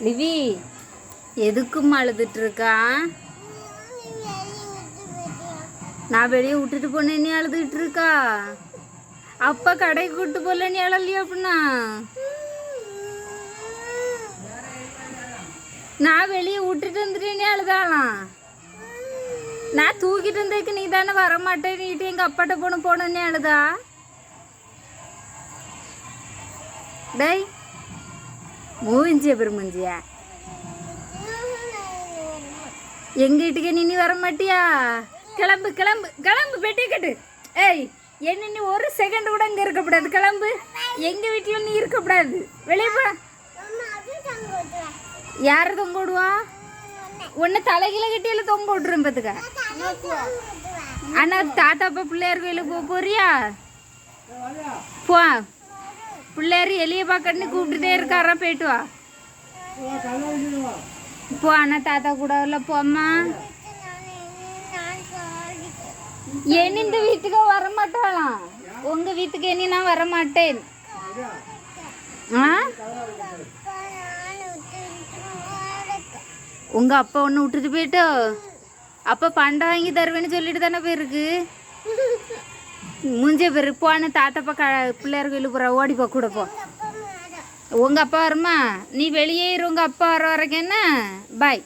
Livy எதுக்கும் அழுதுட்டு இருக்கா நான் வெளியே விட்டுட்டு போனேன் நீ அழுதுகிட்டு இருக்கா அப்பா கடைக்கு கூட்டு போல நீ அழலையா அப்படின்னா? நான் வெளியே விட்டுட்டு வந்துட்டேன் நீ அழுதாலாம் நான் தூக்கிட்டு இருந்தேக்கு நீ தானே வரமாட்டேன் நீட்டு எங்கள் அப்பாட்ட போன போனேன்னு அழுதா? டேய் மூஞ்சிய பெருமூஞ்சியா? எங்க வீட்டுக்கு நீ வர மாட்டியா கிளம்பு கிளம்பு கிளம்பு பெட்டி கட்டு. ஏய் என்ன நீ ஒரு செகண்ட் கூட இங்க இருக்கக்கூடாது கிளம்பு. எங்க வீட்டுல நீ இருக்கக்கூடாது வெளியே போ. யாரு தொங்க விடுவா? ஒன்று தலைகில கட்டியில தொங்க விட்டுரும் பார்த்துக்க ஆனா தாத்தா அப்பா பிள்ளையார் கோயிலுக்கு போக போறியா? போ. பிள்ளையார் எலிய பார்க்கணுன்னு கூப்பிட்டுட்டே இருக்காரா போயிட்டு வா. இப்போ அண்ணா தாத்தா கூட இல்ல போம்மா என் இந்த வீட்டுக்கு வர மாட்டாளாம் உங்க வீட்டுக்கு இனி நான் வர மாட்டேன் ஆ? உங்க அப்பா ஒன்று விட்டுட்டு போயிட்டோ அப்பா பண்டை வாங்கி தருவேன்னு சொல்லிட்டு தானே போயிருக்கு? மூஞ்ச பிறகு போன தாத்தப்பா க பிள்ளையார் கோயிலுக்கு போகிற ஓடிப்போ கூட உங்கள் அப்பா வருமா? நீ வெளியே இரு உங்கள் அப்பா வர வரைக்கும் என்ன? பாய்